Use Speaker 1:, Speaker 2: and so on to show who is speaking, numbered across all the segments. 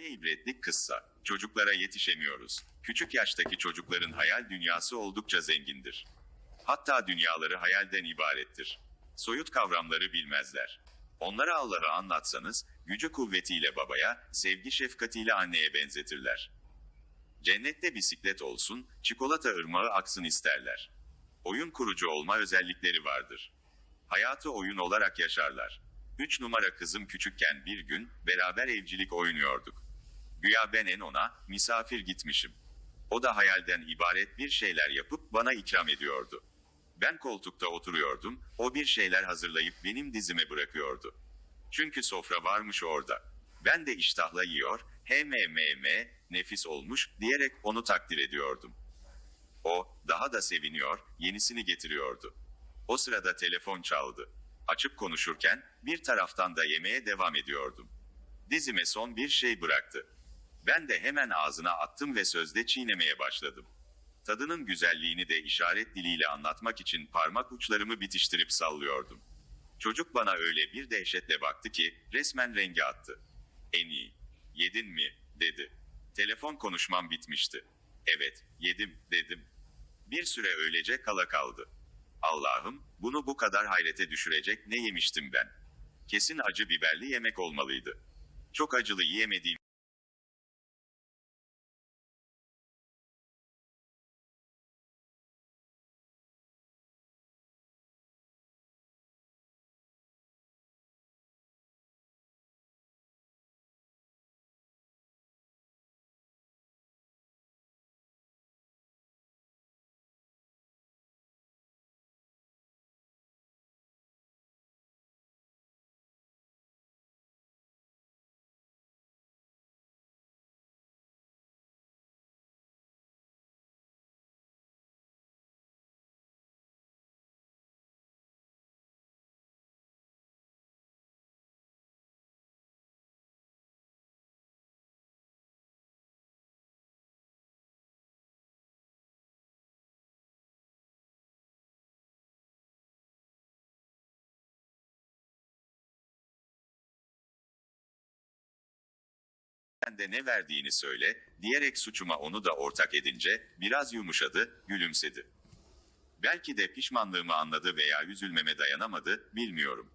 Speaker 1: İbretlik kıssa. Çocuklara yetişemiyoruz. Küçük yaştaki çocukların hayal dünyası oldukça zengindir. Hatta dünyaları hayalden ibarettir. Soyut kavramları bilmezler. Onlara Allah'ı anlatsanız, gücü kuvvetiyle babaya, sevgi şefkatiyle anneye benzetirler. Cennette bisiklet olsun, çikolata ırmağı aksın isterler. Oyun kurucu olma özellikleri vardır. Hayatı oyun olarak yaşarlar. Üç numara kızım küçükken bir gün, beraber evcilik oynuyorduk. Güya ben en ona, misafir gitmişim. O da hayalden ibaret bir şeyler yapıp bana ikram ediyordu. Ben koltukta oturuyordum, o bir şeyler hazırlayıp benim dizime bırakıyordu. Çünkü sofra varmış orada. Ben de iştahla yiyor, hem, nefis olmuş diyerek onu takdir ediyordum. O, daha da seviniyor, yenisini getiriyordu. O sırada telefon çaldı. Açıp konuşurken, bir taraftan da yemeğe devam ediyordum. Dizime son bir şey bıraktı. Ben de hemen ağzına attım ve sözde çiğnemeye başladım. Tadının güzelliğini de işaret diliyle anlatmak için parmak uçlarımı bitiştirip sallıyordum. Çocuk bana öyle bir dehşetle baktı ki, resmen rengi attı. En iyi. Yedin mi? dedi. Telefon konuşmam bitmişti. Evet, yedim, dedim. Bir süre öylece kala kaldı. Allah'ım, bunu bu kadar hayrete düşürecek ne yemiştim ben? Kesin acı biberli yemek olmalıydı. Çok acılı yiyemediğim sen de ne verdiğini söyle, diyerek suçuma onu da ortak edince, biraz yumuşadı, gülümsedi. Belki de pişmanlığımı anladı veya üzülmeme dayanamadı, bilmiyorum.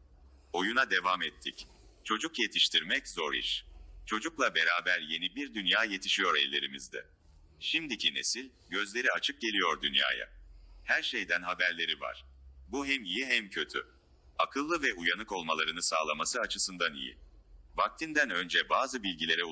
Speaker 1: Oyuna devam ettik. Çocuk yetiştirmek zor iş. Çocukla beraber yeni bir dünya yetişiyor ellerimizde. Şimdiki nesil, gözleri açık geliyor dünyaya. Her şeyden haberleri var. Bu hem iyi hem kötü. Akıllı ve uyanık olmalarını sağlaması açısından iyi. Vaktinden önce bazı bilgilere